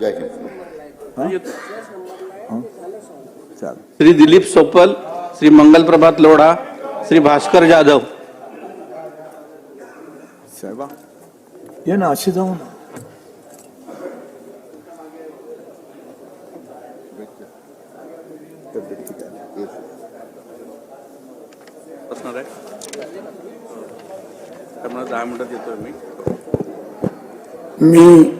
जय हिंद चाल. श्री दिलीप सोपल श्री मंगल प्रभात लोढा श्री भास्कर जाधव. साहेबा ये ना अशी जाऊन असणार आहे. त्यामुळे दहा मिनिटात येतोय मी. मी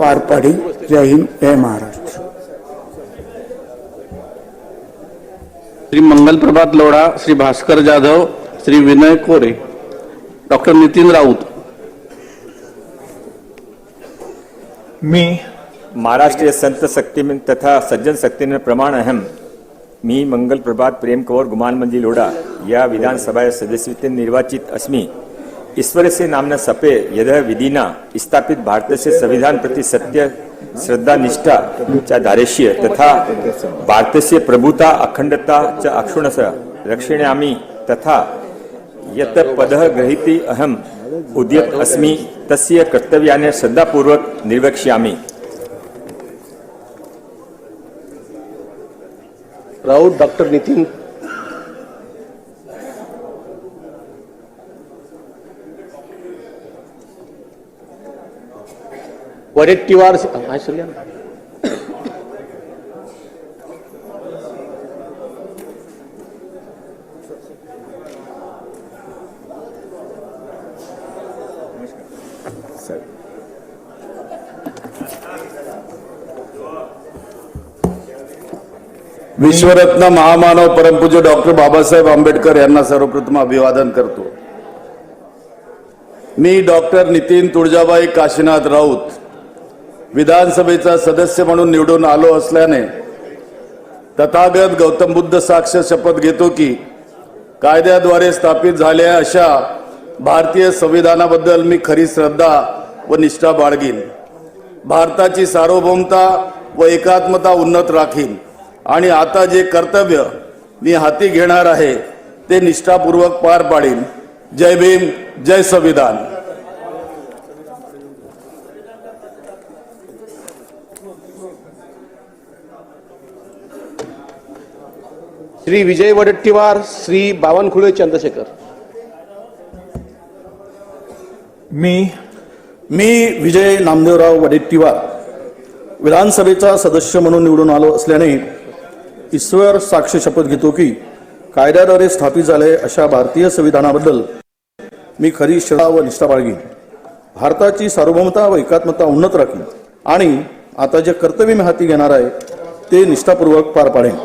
पार पाडीन जय हिंद जय महाराष्ट्र श्री मंगल प्रभात लोढा श्री भास्कर जाधव श्री विनय कोरे डॉक्टर नितीन राऊत। मी महाराष्ट्रीय संत शक्ति में तथा सज्जन शक्ति में प्रमाण अहम। मी मंगल प्रभात प्रेम कौर गुमान मंजी लोढा या विधानसभा सदस्य निर्वाचित अस्मि। ईश्वर से नामना सपे यद विधिना स्थापित भारत से संविधान प्रति सत्य निष्ठा च धारेष्य तथा भारतस्य प्रभुता अखंडता च अक्षुणस रक्षणामि तथा यत पद ग्रहीति अहम उद्यत अस्मि तस्य कर्तव्याने श्रद्धापूर्वक निर्वक्ष्यामि। राऊत डॉक्टर नितीन वडेट्टीवार हा, विश्वरत्न महामानव परमपूज्य डॉक्टर बाबासाहेब आंबेडकर यांना सर्वप्रथम अभिवादन करतो. मी डॉक्टर नितीन तुळजाबाई काशीनाथ राऊत विधानसभेचा सदस्य म्हणून निवडून आलो असल्याने तथागत गौतम बुद्ध साक्ष शपथ घेतो की कायद्याद्वारे स्थापित झालेल्या अशा भारतीय संविधानाबद्दल मी खरी श्रद्धा व निष्ठा बाळगीन. भारताची सार्वभौमता व एकात्मता उन्नत राखीन. आणि आता जे कर्तव्य मी हाती घेणार आहे ते निष्ठापूर्वक पार पाडीन. जय भीम जय संविधान. श्री विजय वडट्टीवार श्री बावनकुळे चंद्रशेखर. मी मी विजय नामदेवराव वडेट्टीवार. विधानसभेचा सदस्य म्हणून निवडून आलो असल्याने ईश्वर साक्ष शपथ घेतो की कायद्याद्वारे स्थापित झाले अशा भारतीय संविधानाबद्दल मी खरी श्रद्धा व निष्ठा बाळगीन. भारताची सार्वभौमता व एकात्मता उन्नत राखीन. आणि आता जे कर्तव्य मी हाती घेणार आहे ते निष्ठापूर्वक पार पाडेन.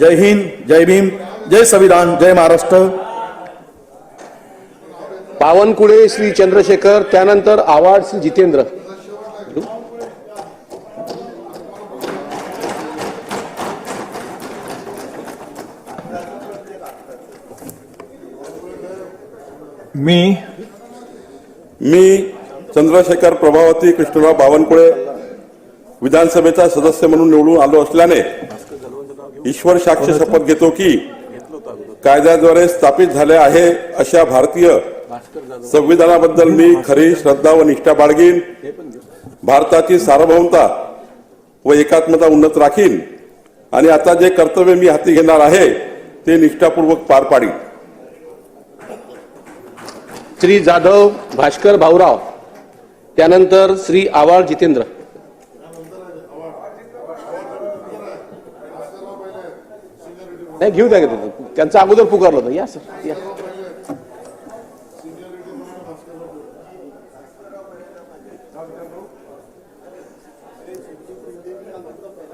जय हिंद जय भीम जय संविधान जय महाराष्ट्र. बावनकुळे श्री चंद्रशेखर त्यानंतर आवाड श्री जितेंद्र. मी मी चंद्रशेखर प्रभावती कृष्णराव बावनकुळे विधानसभेचा सदस्य म्हणून निवडून आलो असल्याने ईश्वर साक्ष शपथ घेतो की कायद्याद्वारे स्थापित झाले आहे अशा भारतीय संविधानाबद्दल मी खरी श्रद्धा व निष्ठा बाळगीन. भारताची सार्वभौमता व एकात्मता उन्नत राखीन. आणि आता जे कर्तव्य मी हाती घेणार आहे ते निष्ठापूर्वक पार पाडीन. श्री जाधव भास्कर भाऊराव त्यानंतर श्री आवाळ जितेंद्र. नाही घेऊ द्या का ते. त्यांचं अगोदर पुकारलं होतं या सर या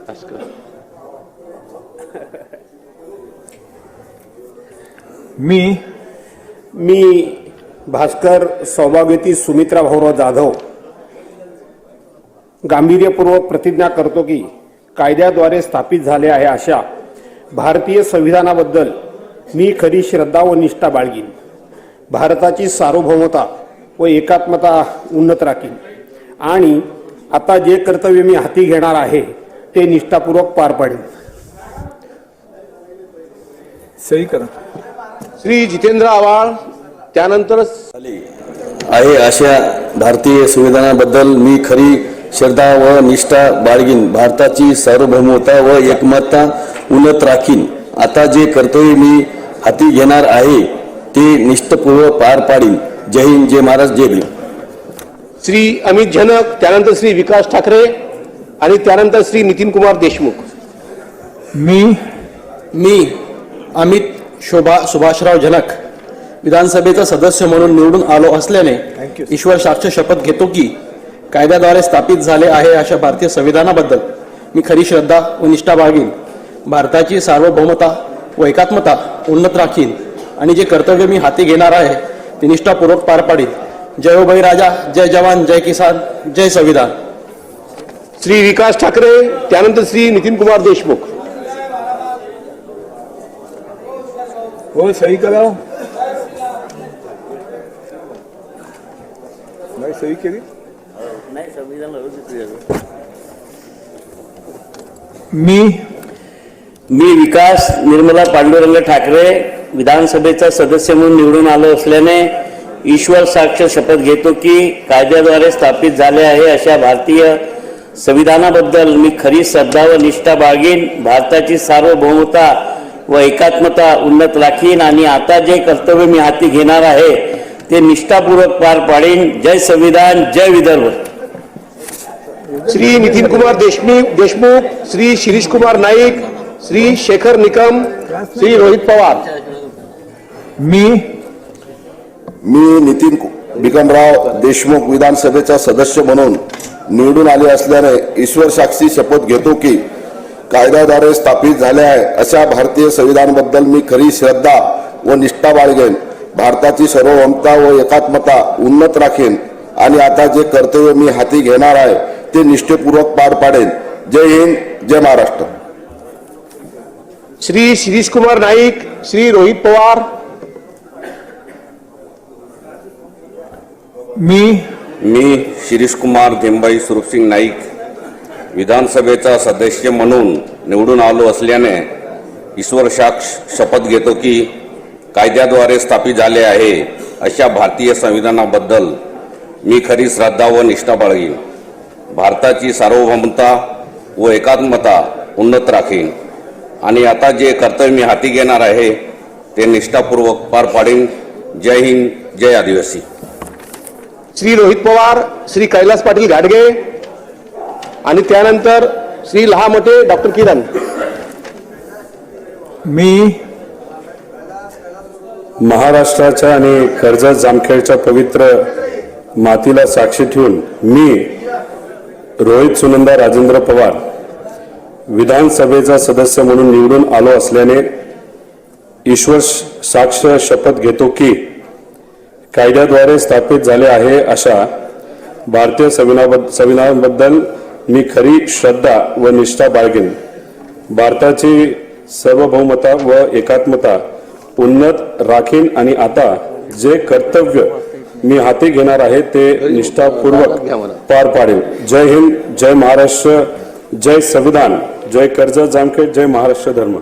भास्कर. मी मी भास्कर सौभाग्यवती सुमित्रा भाऊराव जाधव गांभीर्यपूर्वक प्रतिज्ञा करतो की कायद्याद्वारे स्थापित झाले आहे अशा भारतीय संविधानाबद्दल मी खरी श्रद्धा व निष्ठा बाळगीन. भारताची सार्वभौमता व एकात्मता उन्नत राखीन. आणि आता जे कर्तव्य मी हाती घेणार आहे ते निष्ठापूर्वक पार पाडेन. सही करा. श्री जितेंद्र आव्हाड त्यानंतर आहे अशा भारतीय संविधानाबद्दल मी खरी श्रद्धा व निष्ठा बाळगीन. भारताची सार्वभौमता व एकमतता उन्नत राखीन. आता जे कर्तव्य मी हाती घेणार आहे ते निष्ठपूर्वक पार पाडीन. जय हिंद जय महाराज जय भीम. श्री अमित झनक त्यानंतर श्री विकास ठाकरे आणि त्यानंतर श्री नितीन कुमार देशमुख. मी मी अमित शोभा सुभाषराव जनक विधानसभेचा सदस्य म्हणून निवडून आलो असल्याने ईश्वर साक्ष शपथ घेतो की कायद्याद्वारे स्थापित झाले आहे अशा भारतीय संविधानाबद्दल मी खरी श्रद्धा व निष्ठा बाळगीन. भारताची सार्वभौमता व एकात्मता उन्नत राखीन. आणि जे कर्तव्य मी हाती घेणार आहे ते निष्ठापूर्वक पार पाडीन. जय हो बळीराजा जय जवान जय किसान जय संविधान. श्री विकास ठाकरे त्यानंतर श्री नितीन कुमार देशमुख. हो सही करा. नाही सही केली? नाही संविधान. मी मी विकास निर्मला पांडुरंग ठाकरे विधानसभेचा सदस्य म्हणून निवडून आलो असल्याने ईश्वर साक्ष शपथ घेतो की कायद्याद्वारे स्थापित झाले आहे अशा भारतीय संविधानाबद्दल मी खरी श्रद्धा व निष्ठा बाळगीन. भारताची सार्वभौमता व एकात्मता उन्नत राखीन आणि आता जे कर्तव्य मी हाती घेणार आहे ते निष्ठापूर्वक पार पाडीन. जय संविधान जय विदर्भ. श्री नितीन कुमार देशमुख देशमुख श्री शिरीष कुमार नाईक श्री शेखर निकम श्री रोहित पवार. मी मी नितीन बिकमराव देशमुख विधानसभेचा सदस्य म्हणून निवडून आले असल्याने ईश्वर साक्षी शपथ घेतो की कायद्याद्वारे स्थापित झाले आहे अशा भारतीय संविधानाबद्दल मी खरी श्रद्धा व निष्ठा बाळगेन. भारताची सार्वभौमता व एकात्मता उन्नत राखेन. आणि आता जे कर्तव्य मी हाती घेणार आहे ते निष्ठेपूर्वक पार पाडेन. जय हिंद जय महाराष्ट्र. श्री शिरीष कुमार नाईक श्री रोहित पवार. मी मी शिरीष कुमार धेंबाई सुरुपसिंग नाईक विधानसभेचा सदस्य म्हणून निवडून आलो असल्याने ईश्वर साक्ष शपथ घेतो की कायद्याद्वारे स्थापित झाले आहे अशा भारतीय संविधानाबद्दल मी खरी श्रद्धा व निष्ठा बाळगीन. भारताची सार्वभौमता व एकात्मता उन्नत राखीन. आणि आता जे कर्तव्य मी हाती घेणार आहे ते निष्ठापूर्वक पार पाडीन. जय हिंद जय आदिवासी. श्री रोहित पवार श्री कैलास पाटील घाडगे आणि त्यानंतर श्री लहामटे डॉक्टर किरण. मी महाराष्ट्राच्या आणि कर्जत जामखेडच्या पवित्र मातीला साक्षी ठेवून मी रोहित सुनंदा राजेंद्र पवार विधानसभेचा सदस्य म्हणून निवडून आलो असल्याने ईश्वर साक्ष शपथ घेतो की कायद्याद्वारे स्थापित झाले आहे अशा भारतीय संविधानाबद्द संविधानाबद्दल मी खरी श्रद्धा व निष्ठा बाळगेन. भारताची सार्वभौमता व एकात्मता उन्नत राखीन आणि आता जे कर्तव्य मी हाती घेणार आहे ते निष्ठापूर्वक पार पाडेल जय हिंद जय महाराष्ट्र जय संविधान. जय कर्ज जामखेड जय महाराष्ट्र धर्म.